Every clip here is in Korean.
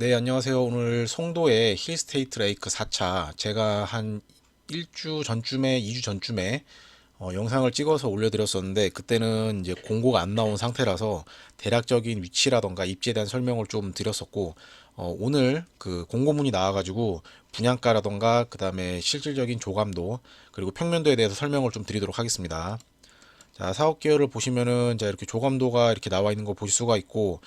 네, 안녕하세요. 오늘 송도의 힐스테이트 레이크 4차 제가 한 1주 전쯤에 2주 전쯤에 어, 영상을 찍어서 올려드렸었는데 그때는 이제 공고가 안 나온 상태라서 대략적인 위치라던가 입지에 대한 설명을 좀 드렸었고 어, 오늘 그 공고문이 나와가지고 분양가라던가 그 다음에 실질적인 조감도 그리고 평면도에 대해서 설명을 좀 드리도록 하겠습니다. 자, 사업 계열을 보시면은 자 이렇게 조감도가 이렇게 나와 있는 거 보실 수가 있고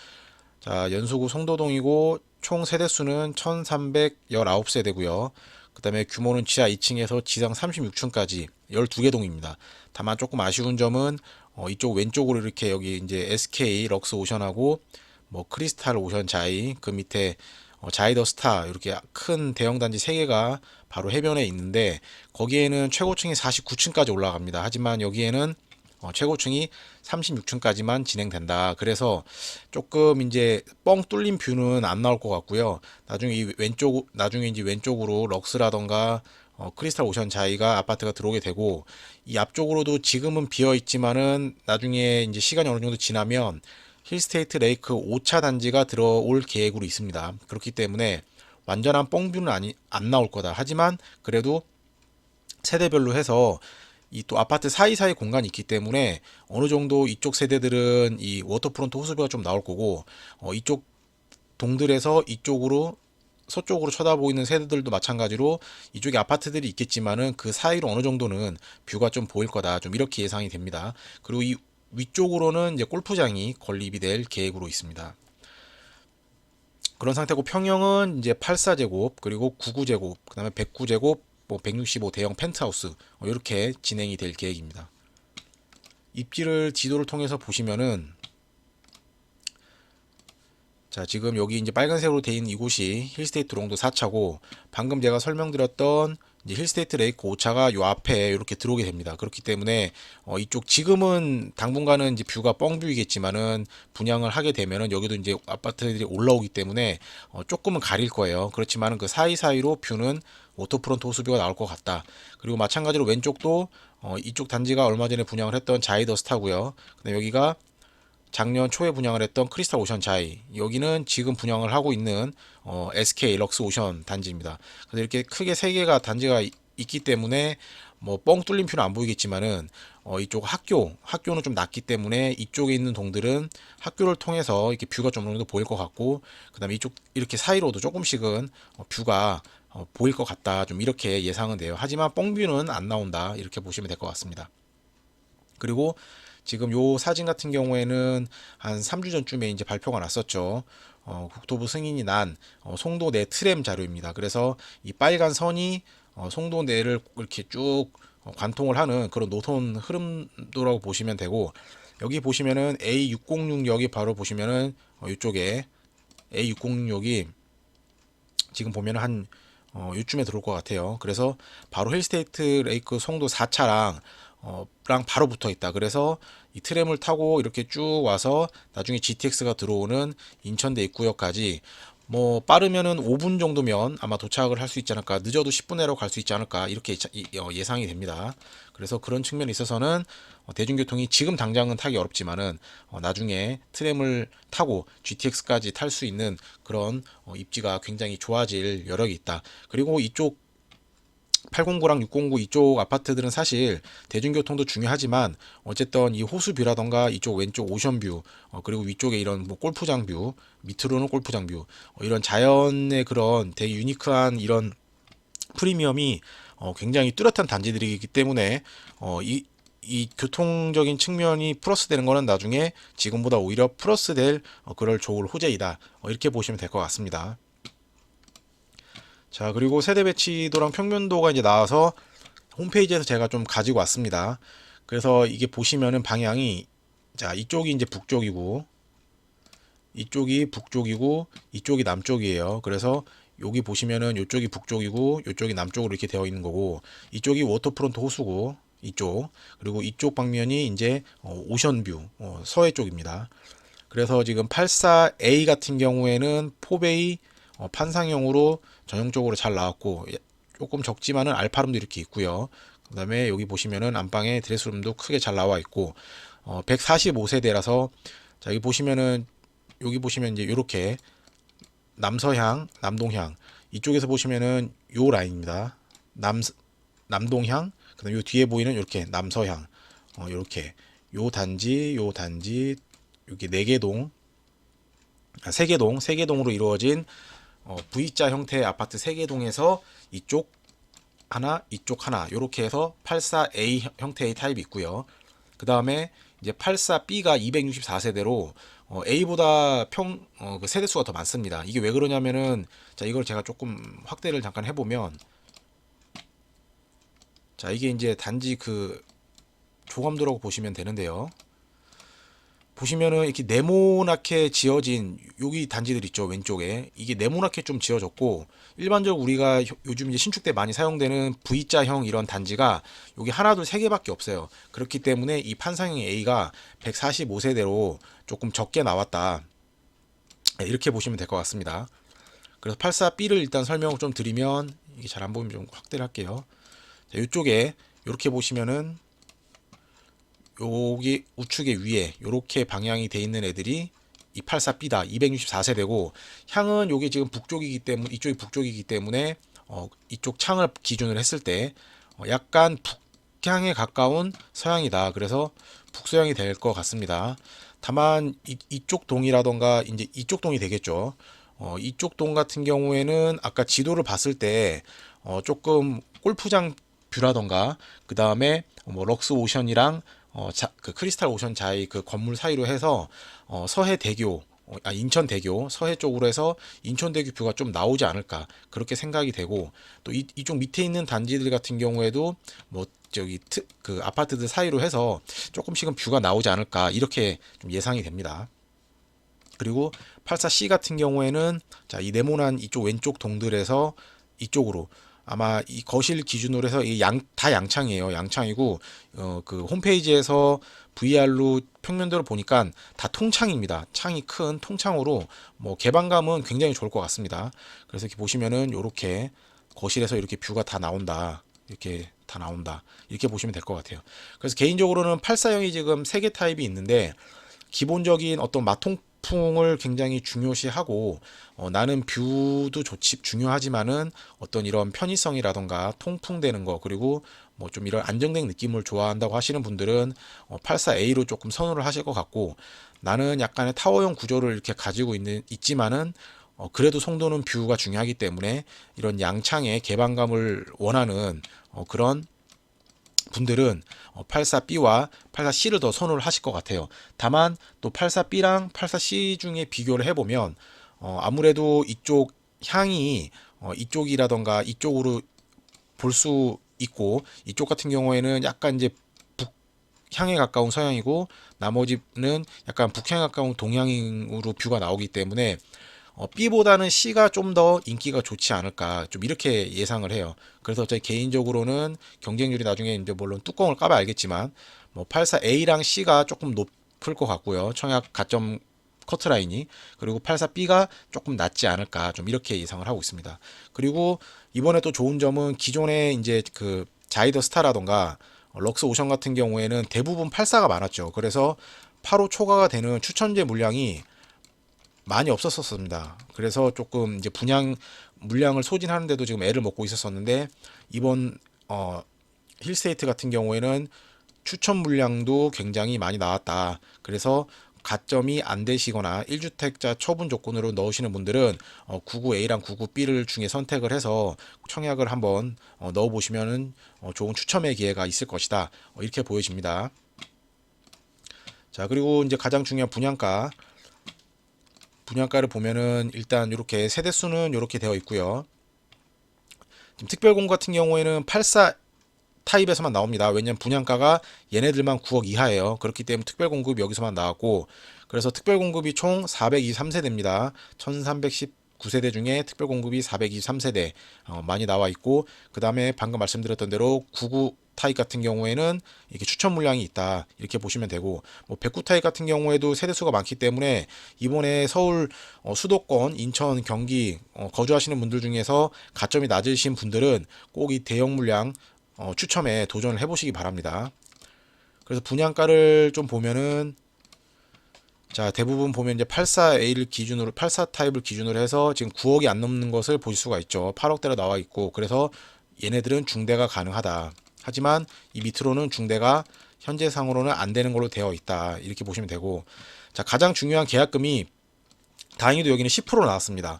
자, 연수구 송도동이고 총 세대수는 1319세대고요. 그 다음에 규모는 지하 2층에서 지상 36층까지 12개 동입니다. 다만 조금 아쉬운 점은 어, 이쪽 왼쪽으로 이렇게 여기 이제 SK 럭스 오션하고 뭐 크리스탈 오션 자이 그 밑에 어, 자이더 스타 이렇게 큰 대형 단지 3개가 바로 해변에 있는데 거기에는 최고층이 49층까지 올라갑니다. 하지만 여기에는 어, 최고층이 36층까지만 진행된다. 그래서 조금 이제 뻥 뚫린 뷰는 안 나올 것 같고요. 나중에 이 왼쪽 나중에 이제 왼쪽으로 럭스라던가 어, 크리스탈 오션 자이가 아파트가 들어오게 되고 이 앞쪽으로도 지금은 비어 있지만은 나중에 이제 시간이 어느 정도 지나면 힐스테이트 레이크 5차 단지가 들어올 계획으로 있습니다. 그렇기 때문에 완전한 뻥뷰는 아니 안 나올 거다. 하지만 그래도 세대별로 해서 이 또 아파트 사이사이 공간이 있기 때문에 어느 정도 이쪽 세대들은 이 워터프론트 호수비가 좀 나올 거고 어, 이쪽 동들에서 이쪽으로 서쪽으로 쳐다보이는 세대들도 마찬가지로 이쪽에 아파트들이 있겠지만은 그 사이로 어느 정도는 뷰가 좀 보일 거다. 좀 이렇게 예상이 됩니다. 그리고 이 위쪽으로는 이제 골프장이 건립이 될 계획으로 있습니다. 그런 상태고 평형은 이제 84제곱 그리고 99제곱 그다음에 109제곱 뭐 165 대형 펜트하우스 이렇게 진행이 될 계획입니다. 입지를 지도를 통해서 보시면은 자 지금 여기 이제 빨간색으로 되어 있는 이곳이 힐스테이트 롱도 4차고 방금 제가 설명드렸던 이제 힐스테이트 레이크 5차가 요 앞에 이렇게 들어오게 됩니다. 그렇기 때문에 어 이쪽 지금은 당분간은 이제 뷰가 뻥뷰이겠지만은 분양을 하게 되면은 여기도 이제 아파트들이 올라오기 때문에 어 조금은 가릴 거예요. 그렇지만은 그 사이사이로 뷰는 워터프론트 호수뷰가 나올 것 같다. 그리고 마찬가지로 왼쪽도 어 이쪽 단지가 얼마 전에 분양을 했던 자이더 스타고요. 근데 여기가 작년 초에 분양을 했던 크리스탈 오션 자이 여기는 지금 분양을 하고 있는 어, SK 럭스 오션 단지입니다. 그래서 이렇게 크게 세 개가 단지가 이- 있기 때문에 뭐 뻥 뚫린 표는 안 보이겠지만은 어, 이쪽 학교 학교는 좀 낮기 때문에 이쪽에 있는 동들은 학교를 통해서 이렇게 뷰가 좀 어느 정도 보일 것 같고 그다음에 이쪽 이렇게 사이로도 조금씩은 어, 뷰가 어, 보일 것 같다 좀 이렇게 예상은 돼요. 하지만 뻥뷰는 안 나온다 이렇게 보시면 될 것 같습니다. 그리고 지금 요 사진 같은 경우에는 한 3주 전쯤에 이제 발표가 났었죠. 어, 국토부 승인이 난 어, 송도 내 트램 자료입니다. 그래서 이 빨간 선이 어, 송도 내를 이렇게 쭉 어, 관통을 하는 그런 노선 흐름도라고 보시면 되고 여기 보시면은 A606역이 바로 보시면은 어, 이쪽에 A606역이 지금 보면은 한 어, 요쯤에 들어올 것 같아요. 그래서 바로 힐스테이트 레이크 송도 4차랑 어, 랑 바로 붙어 있다. 그래서 이 트램을 타고 이렇게 쭉 와서 나중에 GTX가 들어오는 인천대 입구역까지 뭐 빠르면은 5분 정도면 아마 도착을 할 수 있지 않을까. 늦어도 10분 내로 갈 수 있지 않을까. 이렇게 어, 예상이 됩니다. 그래서 그런 측면에 있어서는 어, 대중교통이 지금 당장은 타기 어렵지만은 어, 나중에 트램을 타고 GTX까지 탈 수 있는 그런 어, 입지가 굉장히 좋아질 여력이 있다. 그리고 이쪽 809랑 609 이쪽 아파트들은 사실 대중교통도 중요하지만 어쨌든 이 호수뷰라던가 이쪽 왼쪽 오션뷰 어, 그리고 위쪽에 이런 뭐 골프장 뷰 밑으로는 골프장 뷰 어, 이런 자연의 그런 되게 유니크한 이런 프리미엄이 어, 굉장히 뚜렷한 단지들이기 때문에 어, 이, 이 교통적인 측면이 플러스 되는 거는 나중에 지금보다 오히려 플러스 될 어, 그럴 좋을 호재이다 어, 이렇게 보시면 될 것 같습니다. 자, 그리고 세대 배치도랑 평면도가 이제 나와서 홈페이지에서 제가 좀 가지고 왔습니다. 그래서 이게 보시면은 방향이 자, 이쪽이 이제 북쪽이고 이쪽이 북쪽이고 이쪽이 남쪽이에요. 그래서 여기 보시면은 이쪽이 북쪽이고 이쪽이 남쪽으로 이렇게 되어 있는 거고 이쪽이 워터프론트 호수고 이쪽 그리고 이쪽 방면이 이제 어, 오션뷰 어, 서해 쪽입니다. 그래서 지금 84A 같은 경우에는 포베이 어, 판상형으로 전형적으로 잘 나왔고 예, 조금 적지만은 알파룸도 이렇게 있고요. 그 다음에 여기 보시면은 안방에 드레스룸도 크게 잘 나와 있고 어, 145세대라서 자 여기 보시면은 여기 보시면 이제 이렇게 남서향, 남동향 이쪽에서 보시면은 요 라인입니다. 남 남동향 그다음 요 뒤에 보이는 이렇게 남서향 어 요렇게 요 단지 요 단지 여기 네개 동, 아, 세개 동, 세 개 동으로 이루어진 어, V자 형태의 아파트 세개 동에서 이쪽 하나, 이쪽 하나 이렇게 해서 84A 형태의 타입이 있고요. 그 다음에 이제 84B가 264세대로 어, A보다 평 어, 그 세대 수가 더 많습니다. 이게 왜 그러냐면은 자 이걸 제가 조금 확대를 잠깐 해보면 자 이게 이제 단지 그 조감도라고 보시면 되는데요. 보시면은 이렇게 네모나게 지어진 여기 단지들 있죠 왼쪽에. 이게 네모나게 좀 지어졌고 일반적으로 우리가 요- 요즘 이제 신축 때 많이 사용되는 V자형 이런 단지가 여기 하나 둘 세 개밖에 없어요. 그렇기 때문에 이 판상형 A가 145세대로 조금 적게 나왔다. 네, 이렇게 보시면 될 것 같습니다. 그래서 84B를 일단 설명을 좀 드리면 이게 잘 안 보이면 좀 확대를 할게요. 자, 이쪽에 이렇게 보시면은 여기 우측의 위에 이렇게 방향이 돼 있는 애들이 이 84B다 264세대고 향은 요게 지금 북쪽이기 때문에 이쪽이 북쪽이기 때문에 어, 이쪽 창을 기준으로 했을 때 어, 약간 북향에 가까운 서향이다. 그래서 북서향이 될 것 같습니다. 다만 이, 이쪽 동이라던가 이제 이쪽 동이 되겠죠. 어, 이쪽 동 같은 경우에는 아까 지도를 봤을 때 어, 조금 골프장 뷰라던가 그 다음에 뭐 럭스 오션이랑 어, 자, 그 크리스탈 오션 자이 그 건물 사이로 해서 어, 서해 대교 어, 아 인천 대교 서해 쪽으로 해서 인천 대교 뷰가 좀 나오지 않을까 그렇게 생각이 되고 또 이, 이쪽 밑에 있는 단지들 같은 경우에도 뭐 저기 트, 그 아파트들 사이로 해서 조금씩은 뷰가 나오지 않을까 이렇게 좀 예상이 됩니다. 그리고 84C 같은 경우에는 자, 이 네모난 이쪽 왼쪽 동들에서 이쪽으로 아마 이 거실 기준으로 해서 이 양 다 양창이에요. 양창이고 어 그 홈페이지에서 VR로 평면도를 보니까 다 통창입니다. 창이 큰 통창으로 뭐 개방감은 굉장히 좋을 것 같습니다. 그래서 이렇게 보시면은 요렇게 거실에서 이렇게 뷰가 다 나온다. 이렇게 다 나온다. 이렇게 보시면 될 것 같아요. 그래서 개인적으로는 84형이 지금 세 개 타입이 있는데 기본적인 어떤 마통 풍을 굉장히 중요시하고 어, 나는 뷰도 좋지 중요하지만은 어떤 이런 편의성이라던가 통풍되는 거 그리고 뭐 좀 이런 안정된 느낌을 좋아한다고 하시는 분들은 어, 84A로 조금 선호를 하실 것 같고 나는 약간의 타워형 구조를 이렇게 가지고 있는 있지만은 어, 그래도 송도는 뷰가 중요하기 때문에 이런 양창의 개방감을 원하는 어, 그런 분들은 84B와 84C를 더 선호를 하실 것 같아요. 다만 또 84B랑 84C 중에 비교를 해보면 어, 아무래도 이쪽 향이 어, 이쪽이라던가 이쪽으로 볼 수 있고 이쪽 같은 경우에는 약간 이제 북향에 가까운 서양이고 나머지는 약간 북향에 가까운 동양으로 뷰가 나오기 때문에 어, B보다는 C가 좀 더 인기가 좋지 않을까 좀 이렇게 예상을 해요. 그래서 저희 개인적으로는 경쟁률이 나중에 이제 물론 뚜껑을 까봐 알겠지만 뭐 84A랑 C가 조금 높을 것 같고요. 청약 가점 커트라인이 그리고 84B가 조금 낮지 않을까 좀 이렇게 예상을 하고 있습니다. 그리고 이번에 또 좋은 점은 기존에 이제 그 자이더 스타라던가 럭스 오션 같은 경우에는 대부분 84가 많았죠. 그래서 8호 초과가 되는 추천제 물량이 많이 없었었습니다. 그래서 조금 이제 분양 물량을 소진하는데도 지금 애를 먹고 있었었는데 이번 어 힐스테이트 같은 경우에는 추천 물량도 굉장히 많이 나왔다. 그래서 가점이 안 되시거나 1주택자 처분 조건으로 넣으시는 분들은 어, 99A랑 99B를 중에 선택을 해서 청약을 한번 어, 넣어 보시면은 어, 좋은 추첨의 기회가 있을 것이다. 어, 이렇게 보여집니다. 자 그리고 이제 가장 중요한 분양가 분양가를 보면은 일단 이렇게 세대 수는 이렇게 되어 있고요. 지금 특별공 같은 경우에는 84 타입에서만 나옵니다. 왜냐면 분양가가 얘네들만 9억 이하예요. 그렇기 때문에 특별공급 여기서만 나왔고 그래서 특별공급이 총 423세대입니다. 1319세대 중에 특별공급이 423세대 어, 많이 나와 있고 그 다음에 방금 말씀드렸던 대로 99 타입 같은 경우에는 이렇게 추천 물량이 있다 이렇게 보시면 되고 뭐 백구 타입 같은 경우에도 세대 수가 많기 때문에 이번에 서울 어, 수도권 인천 경기 어, 거주하시는 분들 중에서 가점이 낮으신 분들은 꼭 이 대형 물량 어, 추첨에 도전을 해보시기 바랍니다. 그래서 분양가를 좀 보면은 자, 대부분 보면 이제 84A를 기준으로 84 타입을 기준으로 해서 지금 9억이 안 넘는 것을 볼 수가 있죠. 8억대로 나와 있고 그래서 얘네들은 중대가 가능하다. 하지만 이 밑으로는 중대가 현재 상으로는 안 되는 걸로 되어 있다. 이렇게 보시면 되고 자, 가장 중요한 계약금이 다행히도 여기는 10% 나왔습니다.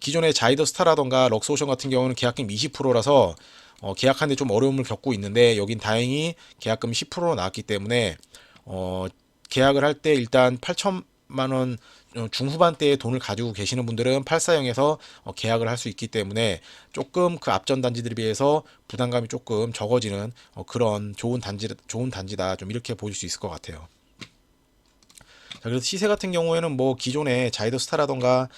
기존의 자이더 스타라던가 럭스오션 같은 경우는 계약금 20%라서 어, 계약하는데 좀 어려움을 겪고 있는데 여긴 다행히 계약금 10%로 나왔기 때문에 어, 계약을 할 때 일단 8천만 원 어, 중후반대의 돈을 가지고 계시는 분들은 840에서 어, 계약을 할 수 있기 때문에 조금 그 앞전 단지들에 비해서 부담감이 조금 적어지는 어, 그런 좋은 단지 좋은 단지다 좀 이렇게 보실 수 있을 것 같아요. 자, 그래서 시세 같은 경우에는 뭐 기존에 자이더 스타라던가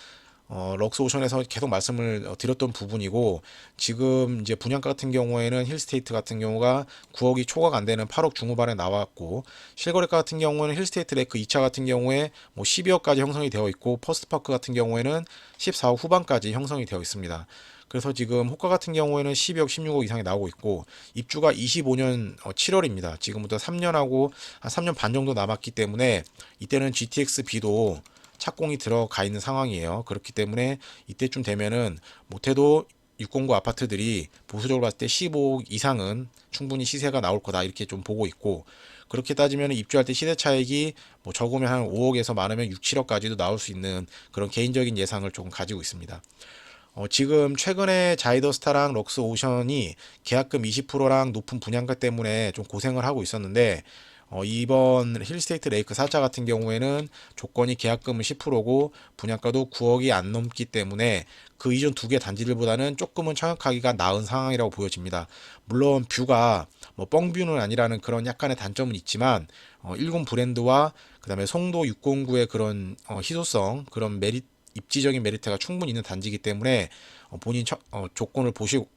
어, 럭스 오션에서 계속 말씀을 어, 드렸던 부분이고 지금 이제 분양가 같은 경우에는 힐스테이트 같은 경우가 9억이 초과가 안 되는 8억 중후반에 나왔고 실거래가 같은 경우에는 힐스테이트 레크 2차 같은 경우에 뭐 12억까지 형성이 되어 있고 퍼스트파크 같은 경우에는 14억 후반까지 형성이 되어 있습니다. 그래서 지금 호가 같은 경우에는 12억, 16억 이상이 나오고 있고 입주가 25년 7월입니다. 지금부터 3년하고 한 3년 반 정도 남았기 때문에 이때는 GTX B도 착공이 들어가 있는 상황이에요. 그렇기 때문에 이때쯤 되면은 못해도 609 아파트들이 보수적으로 봤을 때 15억 이상은 충분히 시세가 나올 거다 이렇게 좀 보고 있고 그렇게 따지면 입주할 때 시세 차익이 뭐 적으면 한 5억에서 많으면 6, 7억까지도 나올 수 있는 그런 개인적인 예상을 조금 가지고 있습니다. 어, 지금 최근에 자이더스타랑 럭스 오션이 계약금 20%랑 높은 분양가 때문에 좀 고생을 하고 있었는데 어, 이번 힐스테이트 레이크 4차 같은 경우에는 조건이 계약금은 10%고 분양가도 9억이 안 넘기 때문에 그 이전 두 개 단지들보다는 조금은 청약하기가 나은 상황이라고 보여집니다. 물론 뷰가 뭐 뻥뷰는 아니라는 그런 약간의 단점은 있지만 어, 10 브랜드와 그다음에 송도 609의 그런 어, 희소성 그런 메리트 입지적인 메리트가 충분히 있는 단지이기 때문에 어, 본인 처, 어, 조건을 보시고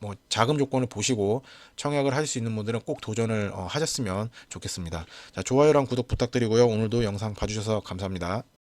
뭐 자금 조건을 보시고 청약을 할수 있는 분들은 꼭 도전을 어, 하셨으면 좋겠습니다. 자, 좋아요랑 구독 부탁드리고요. 오늘도 영상 봐주셔서 감사합니다.